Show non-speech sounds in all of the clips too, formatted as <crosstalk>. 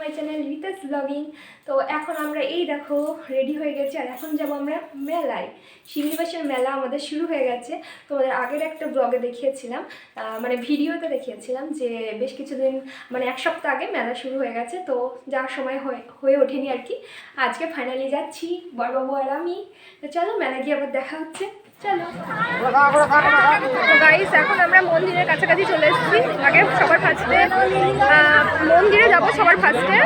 মাই channel রিতাস ব্লগিং তো এখন আমরা এই দেখো রেডি হয়ে গেছি। আর এখন যাব আমরা মেলায়। শিমনিবাসের মেলা আমাদের শুরু হয়ে গেছে। তোমাদের আগের একটা ব্লগে দেখিয়েছিলাম। মানে ভিডিওতে দেখিয়েছিলাম যে বেশ কিছুদিন মানে এক সপ্তাহ আগে মেলা শুরু হয়ে গেছে। তো যাওয়ার সময় হয়ে ওঠেনি আর কি। আজকে ফাইনালি যাচ্ছি, বড়বাবু আর আমি। তো চলো মেলা গিয়ে আবার দেখা হচ্ছে। গাইস এখন আমরা মন্দিরের কাছাকাছি চলে এসেছি। আগে সবার ফার্স্টে মন্দিরে যাব সবার ফার্স্টে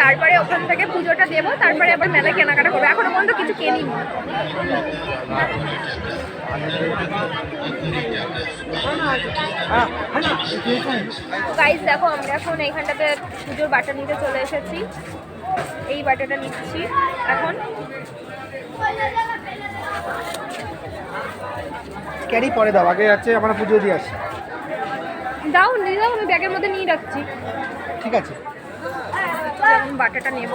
তারপরে ওখান থেকে পুজোটা দেবো, তারপরে আবার মেলায় কেনাকাটা করব। এখনও পর্যন্ত কিছু কেনি গাইস দেখো, আমরা এখন এইখানটাতে পুজোর বাটা নিতে চলে এসেছি। এই বাটাটা নিচ্ছি। এখন ক্যারি পরে দাও আগে যাচ্ছে আমরা পুজো দিয়ে আসি। দাও নিয়ে দাও আমি ব্যাগের মধ্যে নিয়ে রাখছি ঠিক আছে। বাটাটা নেব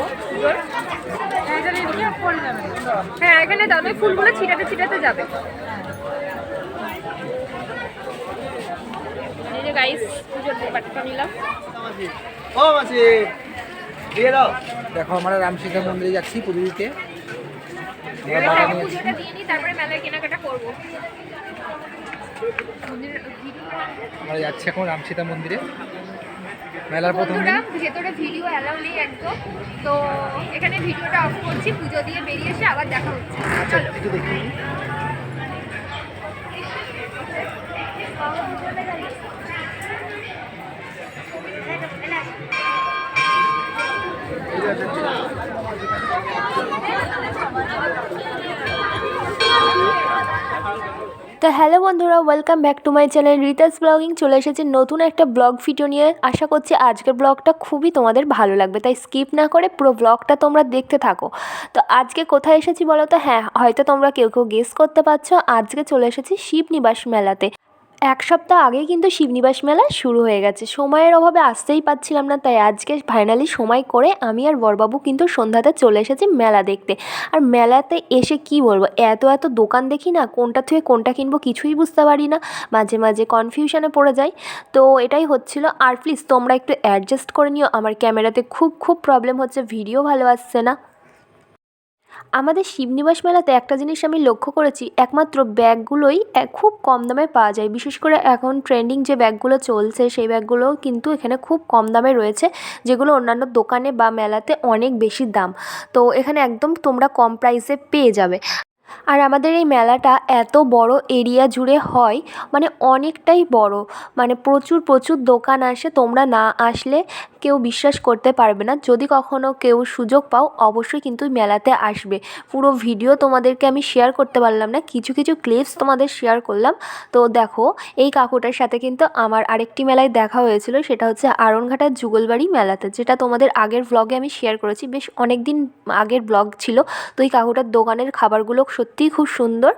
হ্যাঁ এখানে দাও ওই ফুলগুলো ছিটাতে ছিটাতে যাবে। গাইস পুজোর বাটাটা নিলাম। ও মাসি দিয়ে দাও। দেখো আমরা রামসীতা মন্দিরে যাচ্ছি পুজো দিতে আমরা বাবা আগে নিয়েছি পুজোটা দিয়ে নিই তারপরে মেলায় কেনাকাটা করব। আমরা যাচ্ছি এখন রামসীতা মন্দিরে। মেলার প্রথম ভেতরে ভিডিও অ্যালাউ নেই একদম। তো এখানে ভিডিওটা অফ করছি পুজো দিয়ে বেরিয়ে এসে আবার দেখা হচ্ছে। আচ্ছা চলো। একটু দেখি। তো হ্যালো বন্ধুরা welcome back to my channel Rita's blogging চলে এসেছে নতুন একটা ব্লগ ভিডিও নিয়ে। আশা করছি আজকের ব্লগটা খুবই তোমাদের ভালো লাগবে, তাই স্কিপ না করে পুরো ব্লগটা তোমরা দেখতে থাকো। তো আজকে কোথায় এসেছি বলো তো? হ্যাঁ হয়তো তোমরা কেউ কেউ গেস করতে পারছ। আজকে চলে এসেছি শিব নিবাস মেলাতে। এক সপ্তাহ আগেই কিন্তু শিবনিবাস মেলা শুরু হয়ে গেছে। সময়ের অভাবে আসতেই পাচ্ছিলাম না, তাই আজকে ফাইনালি সময় করে আমি আর বরবাবু কিন্তু সন্ধ্যাতে চলে এসেছি মেলা দেখতে। আর মেলাতে এসে কি বলব, এত এত দোকান দেখি না, কোনটা থেকে কোনটা কিনবো কিছুই বুঝতে পারি না, মাঝে মাঝে কনফিউশনে পড়ে যাই। তো এটাই হচ্ছিল। আর প্লিজ তোমরা একটু অ্যাডজাস্ট করে নিও, আমার ক্যামেরাতে খুব খুব প্রবলেম হচ্ছে ভিডিও ভালো আসছে না। আমাদের শিবনিবাস মেলাতে একটা জিনিস আমি লক্ষ্য করেছি, একমাত্র ব্যাগগুলোই খুব কম দামে পাওয়া যায়। বিশেষ করে এখন ট্রেন্ডিং যে ব্যাগগুলো চলছে, সেই ব্যাগগুলোও কিন্তু এখানে খুব কম দামে রয়েছে, যেগুলো অন্যান্য দোকানে বা মেলাতে অনেক বেশি দাম। তো এখানে একদম তোমরা কম প্রাইসে পেয়ে যাবে। আর আমাদের এই মেলাটা এত বড় এরিয়া জুড়ে হয় মানে অনেকটাই বড়। মানে প্রচুর প্রচুর দোকান আসে, তোমরা না আসলে কেউ বিশ্বাস করতে পারবে না। যদি কখনও কেউ সুযোগ পাও, অবশ্যই কিন্তু মেলাতে আসবে। পুরো ভিডিও তোমাদেরকে আমি শেয়ার করতে পারলাম না। কিছু কিছু ক্লিপস তোমাদের শেয়ার করলাম। তো দেখো, এই কাকুটার সাথে কিন্তু আমার আরেকটি মেলায় দেখা হয়েছিল। সেটা হচ্ছে আরনঘাটার যুগলবাড়ি মেলাতে, যেটা তোমাদের আগের ব্লগে আমি শেয়ার করেছি। বেশ অনেক দিন আগের ব্লগ ছিল। তো এই কাকুটার দোকানের খাবারগুলো সত্যিই খুব সুন্দর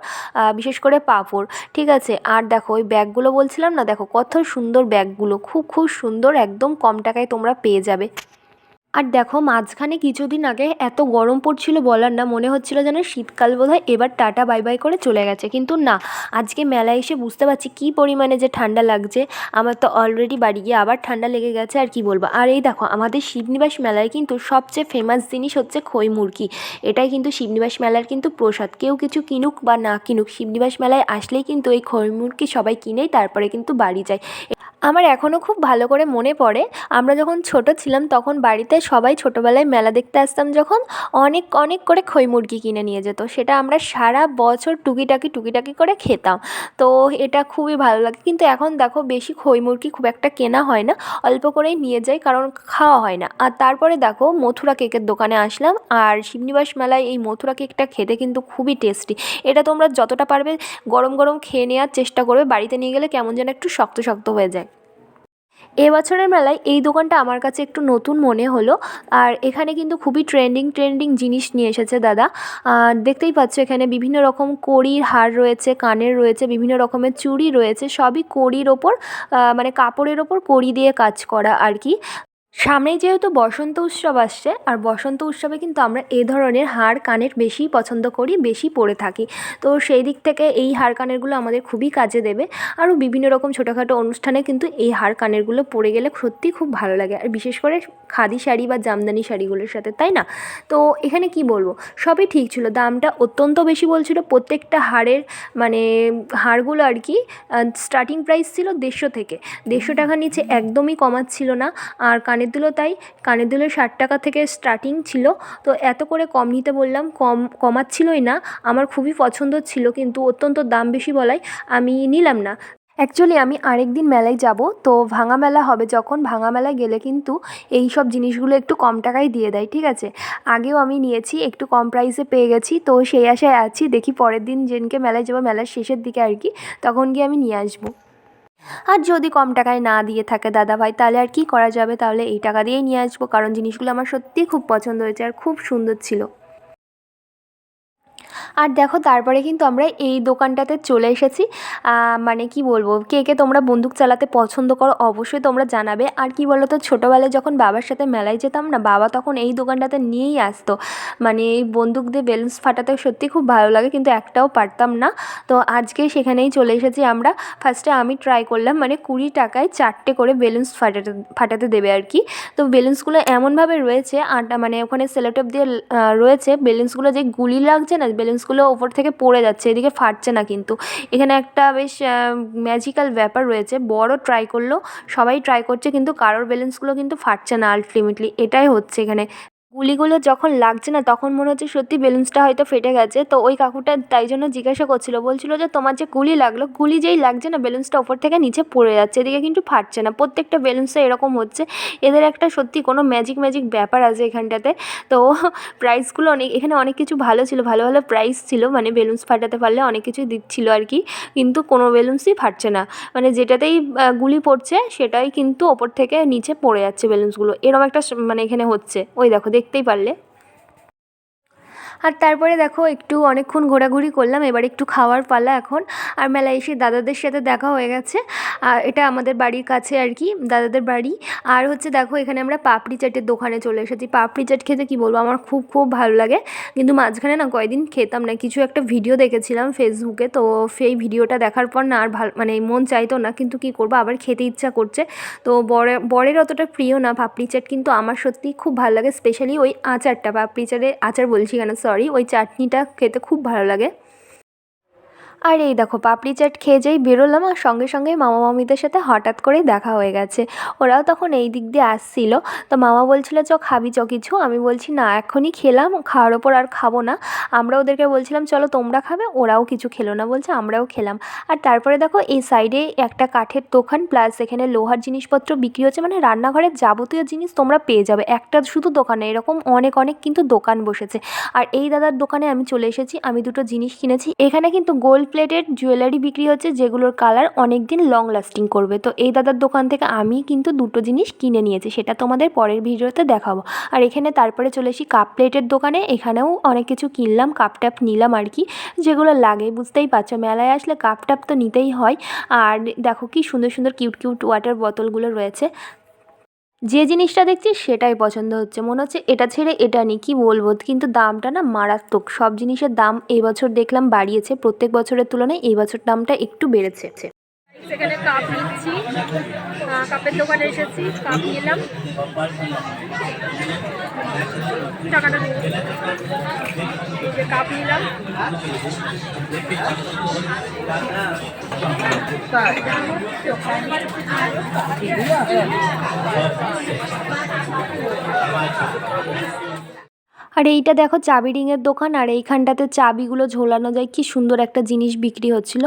বিশেষ করে পাঁপড়। ঠিক আছে? আর দেখো, ওই ব্যাগগুলো বলছিলাম না? দেখো, কত সুন্দর ব্যাগগুলো খুব খুব সুন্দর, একদম কম টাকায় তোমরা পেয়ে যাবে। আর দেখো, মাঝখানে কিছুদিন আগে এত গরম পড়ছিল বলার না, মনে হচ্ছিল যেন শীতকাল বোধহয়, এবার টাটা বাই বাই করে চলে গেছে। কিন্তু না, আজকে মেলায় এসে বুঝতে পারছি কী পরিমাণে যে ঠান্ডা লাগছে। আমার তো অলরেডি বাড়ি গিয়ে আবার ঠান্ডা লেগে গেছে, আর কি বলব। আর এই দেখো, আমাদের শিবনিবাস মেলায় কিন্তু সবচেয়ে ফেমাস জিনিস হচ্ছে খই মুরগি। এটাই কিন্তু শিবনিবাস মেলার কিন্তু প্রসাদ। কেউ কিছু কিনুক বা না কিনুক, শিবনিবাস মেলায় আসলেই কিন্তু এই খই মুরগি সবাই কিনেই তারপরে কিন্তু বাড়ি যায়। আমার এখনও খুব ভালো করে মনে পড়ে, আমরা যখন ছোট ছিলাম, তখন বাড়িতে সবাই ছোটোবেলায় মেলা দেখতে আসতাম যখন অনেক অনেক করে খই মুরগি কিনে নিয়ে যেত। সেটা আমরা সারা বছর টুকিটাকি টুকিটাকি করে খেতাম। তো এটা খুবই ভালো লাগে। কিন্তু এখন দেখো বেশি খই মুরগি খুব একটা কেনা হয় না। অল্প করেই নিয়ে যাই কারণ খাওয়া হয় না। আর তারপরে দেখো মথুরা কেকের দোকানে আসলাম। আর শিবনিবাস মেলায় এই মথুরা কেকটা খেতে কিন্তু খুবই টেস্টি। এটা তোমরা যতটা পারবে গরম গরম খেয়ে নেওয়ার চেষ্টা করবে। বাড়িতে নিয়ে গেলে কেমন যেন একটু শক্ত শক্ত হয়ে যায়। এবছরের মেলায় এই দোকানটা আমার কাছে একটু নতুন মনে হলো। আর এখানে কিন্তু খুবই ট্রেন্ডিং ট্রেন্ডিং জিনিস নিয়ে এসেছে দাদা। আর দেখতেই পাচ্ছ এখানে বিভিন্ন রকম কড়ির হার রয়েছে, কানের রয়েছে, বিভিন্ন রকমের চুড়ি রয়েছে, সবই কড়ির ওপর মানে কাপড়ের ওপর কড়ি দিয়ে কাজ করা আর কি। সামনেই যেহেতু বসন্ত উৎসব আসছে, আর বসন্ত উৎসবে কিন্তু আমরা এ ধরনের হার কানের বেশি পছন্দ করি, বেশি পরে থাকি। তো সেই দিক থেকে এই হার কানেরগুলো আমাদের খুবই কাজে দেবে। আরও বিভিন্ন রকম ছোটোখাটো অনুষ্ঠানে কিন্তু এই হার কানেরগুলো পরে গেলে সত্যিই খুব ভালো লাগে। আর বিশেষ করে খাদি শাড়ি বা জামদানি শাড়িগুলোর সাথে, তাই না? তো এখানে কি বলব? সবই ঠিক ছিল। দামটা অত্যন্ত বেশি বলছিল। প্রত্যেকটা হাড়ের মানে হাড়গুলো আর কি স্টার্টিং প্রাইস ছিল দেড়শো থেকে। দেড়শো টাকার নিচে একদমই কমাচ্ছিল না। আর কানের দুলও তাই। কানের দুলো ষাট টাকা থেকে স্টার্টিং ছিল। তো এত করে কম নিতে বললাম, কম কমাচ্ছিলই না। আমার খুবই পছন্দ ছিল, কিন্তু অত্যন্ত দাম বেশি বলায় আমি নিলাম না। অ্যাকচুয়ালি আমি আরেক দিন মেলায় যাব, তো ভাঙা মেলা হবে যখন। ভাঙা মেলায় গেলে কিন্তু এই সব জিনিসগুলো একটু কম টাকায় দিয়ে দেয়, ঠিক আছে? আগেও আমি নিয়েছি, একটু কম প্রাইসে পেয়ে গেছি। তো সেই আশায় আছি, দেখি পরের দিন যেদিনকে মেলায় যাব, মেলার শেষের দিকে আর কি, তখন গিয়ে আমি নিয়ে আসব। আর যদি কম টাকায় না দিয়ে থাকে দাদা ভাই তাহলে আর কি করা যাবে? তাহলে এই টাকা দিয়েই নিয়ে আসব। কারণ জিনিসগুলো আমার সত্যিই খুব পছন্দ হয়েছে আর খুব সুন্দর ছিল। আর দেখো তারপরে কিন্তু আমরা এই দোকানটাতে চলে এসেছি। মানে কি বলব, কে কে তোমরা বন্দুক চালাতে পছন্দ করো অবশ্যই তোমরা জানাবে। আর কি বলো তো ছোটোবেলায় যখন বাবার সাথে মেলায় যেতাম না, বাবা তখন এই দোকানটাতে নিয়েই আসতো। মানে এই বন্দুক দিয়ে বেলুন্স ফাটাতে সত্যি খুব ভালো লাগে, কিন্তু একটাও পারতাম না। তো আজকে সেখানেই চলে এসেছি আমরা। ফার্স্টে আমি ট্রাই করলাম মানে কুড়ি টাকায় চারটে করে বেলুন্স ফাটাতে ফাটাতে দেবে আর কি। তো বেলুন্সগুলো এমনভাবে রয়েছে, আটা মানে ওখানে সেলোটেপ দিয়ে রয়েছে বেলুন্সগুলো যে গুলি লাগছে না বেলুন্সগুলো ওপর থেকে পড়ে যাচ্ছে, এদিকে ফাটছে না কিন্তু। এখানে একটা বেশ ম্যাজিক্যাল ব্যাপার রয়েছে, বড় ট্রাই করল, সবাই ট্রাই করছে কিন্তু কারোর ব্যালেন্সগুলো কিন্তু ফাটছে না আলটিমেটলি এটাই হচ্ছে এখানে। গুলিগুলো যখন লাগছে না, তখন মনে হচ্ছে সত্যি বেলুন্সটা হয়তো ফেটে গেছে। তো ওই কাকুটা তাই জন্য জিজ্ঞাসা করছিল। বলছিল যে, তোমার যে গুলি লাগল, গুলি যেই লাগছে না বেলুন্সটা ওপর থেকে নিচে পড়ে যাচ্ছে, এদিকে কিন্তু ফাটছে না। প্রত্যেকটা বেলুন্সে এরকম হচ্ছে। এদের একটা সত্যি কোনো ম্যাজিক ম্যাজিক ব্যাপার আছে এখানটাতে। তো <laughs> প্রাইসগুলো অনেক, এখানে অনেক কিছু ভালো ছিল, ভালো ভালো প্রাইস ছিল। মানে বেলুন্স ফাটাতে পারলে অনেক কিছুই দিচ্ছিল আর কি। কিন্তু কোনো বেলুন্সই ফাটছে না। মানে যেটাতেই গুলি পড়ছে, সেটাই কিন্তু ওপর থেকে নিচে পড়ে যাচ্ছে বেলুন্সগুলো এরকম একটা মানে এখানে হচ্ছে। ওই দেখো দেখতেই পারলে। আর তারপরে দেখো একটু অনেকক্ষণ ঘোরাঘুরি করলাম, এবার একটু খাওয়ার পালা এখন। আর মেলায় এসে দাদাদের সাথে দেখা হয়ে গেছে। আর এটা আমাদের বাড়ির কাছে আর কি, দাদাদের বাড়ি। আর হচ্ছে দেখো এখানে আমরা পাপড়ি চাটের দোকানে চলে এসেছি। পাপড়ি চাট খেতে কি বলব, আমার খুব খুব ভালো লাগে। কিন্তু মাঝখানে না কয়দিন খেতাম না, কিছু একটা ভিডিও দেখেছিলাম ফেসবুকে তো সেই ভিডিওটা দেখার পর না আর ভালো মানে মন চাইতো না, কিন্তু কি করব, আবার খেতে ইচ্ছা করছে। তো বরে, বরের অতটা প্রিয় না পাপড়ি চাট, কিন্তু আমার সত্যিই খুব ভালো লাগে স্পেশালি ওই আচারটা, পাপড়ি চাটের আচার বলছি কেন সরি ওই চাটনিটা খেতে খুব ভালো লাগে। আর এই দেখো, পাপড়ি চাট খেয়ে যেই বেরোলাম আর সঙ্গে সঙ্গে মামা মামিদের সাথে হঠাৎ করেই দেখা হয়ে গেছে। ওরাও তখন এই দিক দিয়ে আসছিল। তো মামা বলছিল, চ, খাবি চ কিছু। আমি বলছি, না, এখনই খেলাম, খাওয়ার ওপর আর খাব না। আমরা ওদেরকে বলছিলাম, চলো তোমরা খাবে, ওরাও কিছু খেলো না। বলছে, আমরাও খেলাম। আর তারপরে দেখো, এই সাইডে একটা কাঠের দোকান, প্লাস এখানে লোহার জিনিসপত্র বিক্রি হচ্ছে। মানে রান্নাঘরের যাবতীয় জিনিস তোমরা পেয়ে যাবে। একটা শুধু দোকানে, এরকম অনেক অনেক কিন্তু দোকান বসেছে। আর এই দাদার দোকানে আমি চলে এসেছি। আমি দুটো জিনিস কিনেছি। এখানে কিন্তু গোল্ড প্লেটেড জুয়েলারি বিক্রি হচ্ছে, যেগুলোর কালার অনেক দিন লং লাস্টিং করবে। তো এই দাদার দোকান থেকে আমি কিন্তু দুটো জিনিস কিনে নিয়েছি, সেটা তোমাদের পরের ভিডিওতে দেখাবো। আর এখানে তারপরে চলে এসি কাপ প্লেটের দোকানে, এখানেও অনেক কিছু কিনলাম কাপ টাপ নিলাম আর কি, যেগুলো লাগে, বুঝতেই পারছ। মেলায় আসলে কাপ টাপ তো নিতেই হয়। আর দেখো কি সুন্দর সুন্দর কিউট কিউট ওয়াটার বোতলগুলো রয়েছে। যে জিনিসটা দেখছি সেটাই পছন্দ হচ্ছে। মনে হচ্ছে এটা ছেড়ে এটা নিই, কী বলব? কিন্তু দামটা না মারাত্মক। সব জিনিসের দাম এবছর দেখলাম বাড়িয়েছে, প্রত্যেক বছরের তুলনায় এই বছর দামটা একটু বেড়েছে। সেখানে কাপ নিচ্ছি। কাপের দোকানে এসেছি, কাপ নিলাম। টাকাটা কাপ নিলাম। আর এইটা দেখো চাবি রিংয়ের দোকান, আর এইখানটাতে চাবিগুলো ঝোলানো যায়। কি সুন্দর একটা জিনিস বিক্রি হচ্ছিল।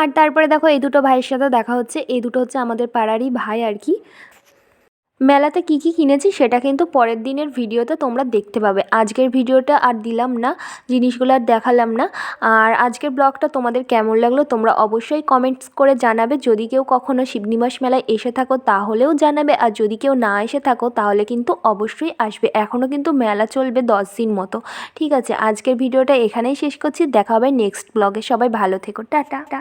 আর তারপরে দেখো এই দুটো ভাইয়ের সাথে দেখা হচ্ছে। এই দুটো হচ্ছে আমাদের পাড়ারই ভাই আর কি। মেলাতে কি কি কিনেছি সেটা কিন্তু পরের দিনের ভিডিওতে তোমরা দেখতে পাবে। আজকের ভিডিওটা আর দিলাম না, জিনিসগুলো আর দেখালাম না। আর আজকের ব্লগটা তোমাদের কেমন লাগল তোমরা অবশ্যই কমেন্টস করে জানাবে। যদি কেউ কখনো শিবনিবাস মেলায় এসে থাকো তাহলেও জানাবে, আর যদি কেউ না এসে থাকো তাহলে কিন্তু অবশ্যই আসবে। এখনও কিন্তু মেলা চলবে দশ দিন মতো। ঠিক আছে, আজকের ভিডিওটা এখানেই শেষ করছি। দেখা হবে নেক্সট ব্লগে সবাই ভালো থেকো। টাটা।